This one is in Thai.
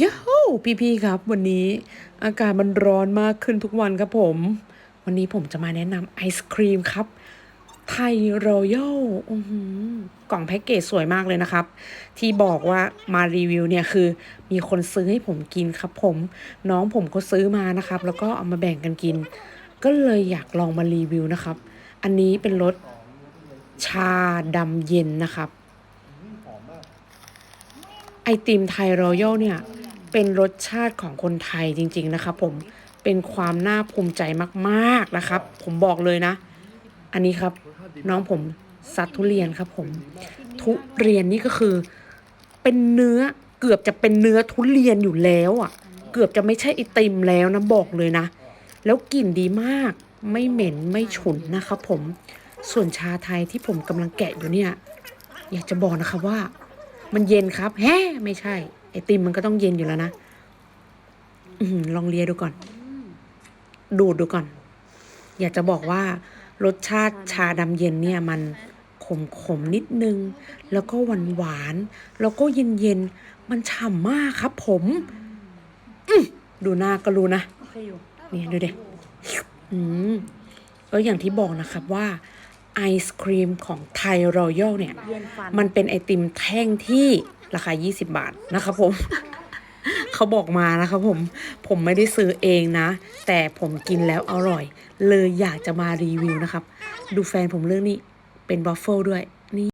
ย้าฮูพี่ๆครับ วันนี้อากาศมันร้อนมากขึ้นทุกวันครับผม วันนี้ผมจะมาแนะนำไอศครีมครับ ไทยรอยัลกล่องแพ็กเกจสวยมากเลยนะครับ ที่บอกว่ามารีวิวเนี่ยคือ มีคนซื้อให้ผมกินครับผม น้องผมก็ซื้อมานะครับ แล้วก็เอามาแบ่งกันกิน ก็เลยอยากลองมารีวิวนะครับ อันนี้เป็นรสชาดำเย็นนะครับ ไอติมไทยรอยัลเนี่ย เป็นรสชาติของคนไทยจริง ๆ นะครับผมเป็นความน่าภูมิใจมากๆนะครับ ผมบอกเลยนะ อันนี้ครับน้องผมซัดทุเรียนครับผม ทุเรียนนี่ก็คือ เป็นเนื้อเกือบจะเป็นเนื้อทุเรียนอยู่แล้วอะ เกือบจะไม่ใช่ไอติมแล้วนะบอกเลยนะ แล้วกลิ่นดีมากไม่เหม็นไม่ฉุนนะครับผมส่วนชาไทยที่ผมกำลังแกะอยู่เนี่ย อยากจะบอกนะครับว่า มันเย็นครับ แฮ่ไม่ใช่ ไอติมมันก็ต้องเย็นอยู่แล้วนะอือหือลองเลียดูก่อน ดูดดูก่อน อยากจะบอกว่ารสชาติชาดำเย็นเนี่ยมันขมขมๆนิดนึง แล้วก็หวานหวานๆแล้วก็เย็นเย็นๆมันฉ่ำมากครับผมอื้อดูหน้าก็รู้นะโอเคอยู่เนี่ยดูเด็กอืมเอออย่างที่บอกนะครับว่า ไอศครีมของไทยรอยัลเนี่ยเย็นฟันมันเป็นไอติมแท่งที่ราคา 20 บาทนะครับผม เขาบอกมานะครับผม ผมไม่ได้ซื้อเองนะ แต่ผมกินแล้วอร่อย เลยอยากจะมารีวิวนะครับ ดูแฟนผมเรื่องนี้เป็นบัฟเฟิลด้วย